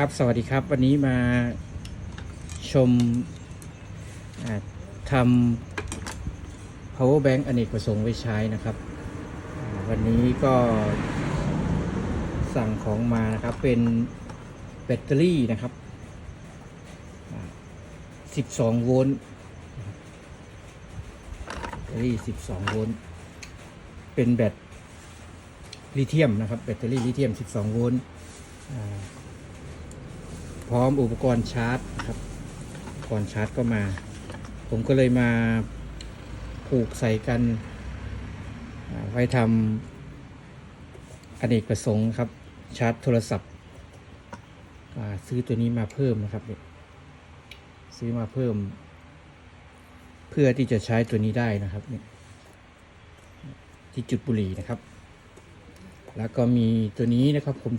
ครับสวัสดีครับวันนี้มาชมทำ power bank อเนกประสงค์ไว้ใช้นะครับ วันนี้ก็สั่งของมานะครับ เป็นแบตเตอรี่นะครับ 12 โวลต์แบตเตอรี่ 12 โวลต์เป็นแบตลิเธียมนะครับ แบตเตอรี่ลิเธียม 12 โวลต์ พร้อมอุปกรณ์ชาร์จครับอุปกรณ์ชาร์จก็มา ผมก็เลยมาผูกใส่กัน ไว้ทำอเนกประสงค์ครับ ชาร์จโทรศัพท์ซื้อตัวนี้มาเพิ่มนะครับเนี่ยซื้อมาเพิ่ม เพื่อที่จะใช้ตัวนี้ได้นะครับเนี่ยที่จุดบุหรี่นะครับ แล้วก็มีตัวนี้นะครับผม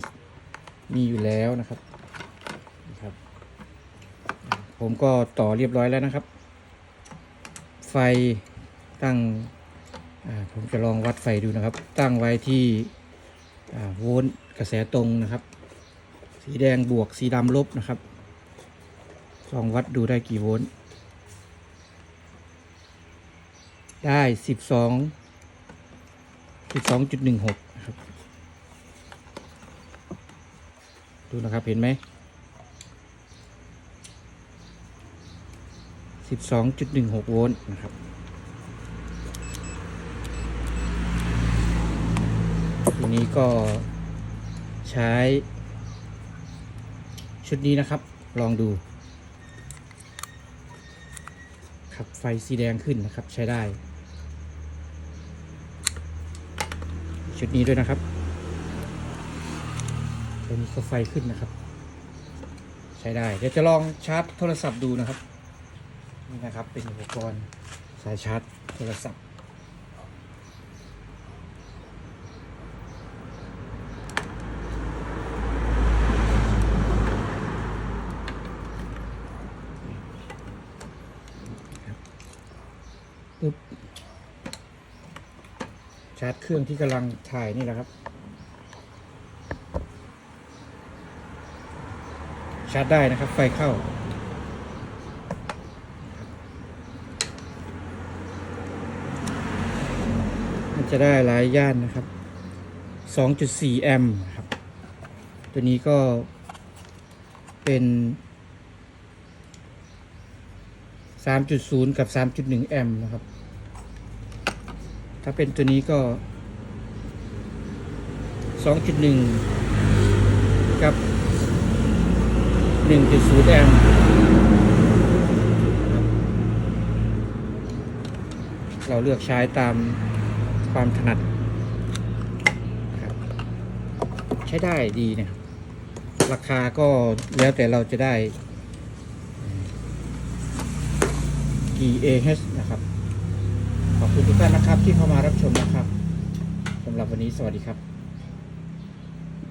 มีอยู่แล้วนะครับ ผมก็ต่อเรียบร้อยแล้วนะครับ ไฟตั้งผมจะลองวัดไฟดูนะครับ ตั้งไว้ที่โวลต์กระแสตรงนะครับ สีแดงบวกสีดำลบนะครับลองวัดดูได้กี่โวลต์ได้สิบสองสิบสองจุดหนึ่งหกนะครับ ดูนะครับเห็นไหม 12.16 โวลต์นะครับ ทีนี้ก็ใช้ ชุดนี้นะครับ ลองดูขับไฟสีแดงขึ้นนะครับใช้ได้ ชุดนี้ด้วยนะครับตัวนี้ก็ไฟขึ้นนะครับ ใช้ได้ เดี๋ยวจะลองชาร์จโทรศัพท์ดูนะครับ นี่นะครับเป็นอุปกรณ์สายชาร์จโทรศัพท์ปึ๊บชาร์จเครื่องที่กำลังถ่ายนี่แหละครับ ชาร์จได้นะครับไฟเข้า จะได้หลายย่านนะครับ 2.4 แอมป์ครับ ตัวนี้ก็เป็น 3.0 กับ 3.1 แอมป์นะครับ ถ้าเป็นตัวนี้ก็ 2.1 กับ 1.0 แอมป์เราเลือกใช้ตาม ความถนัดใช้ได้ดีเนี่ยราคาก็แล้วแต่เราจะได้กี่ AH นะครับ ขอบคุณทุกท่านนะครับที่เข้ามารับชมนะครับสำหรับวันนี้สวัสดีครับ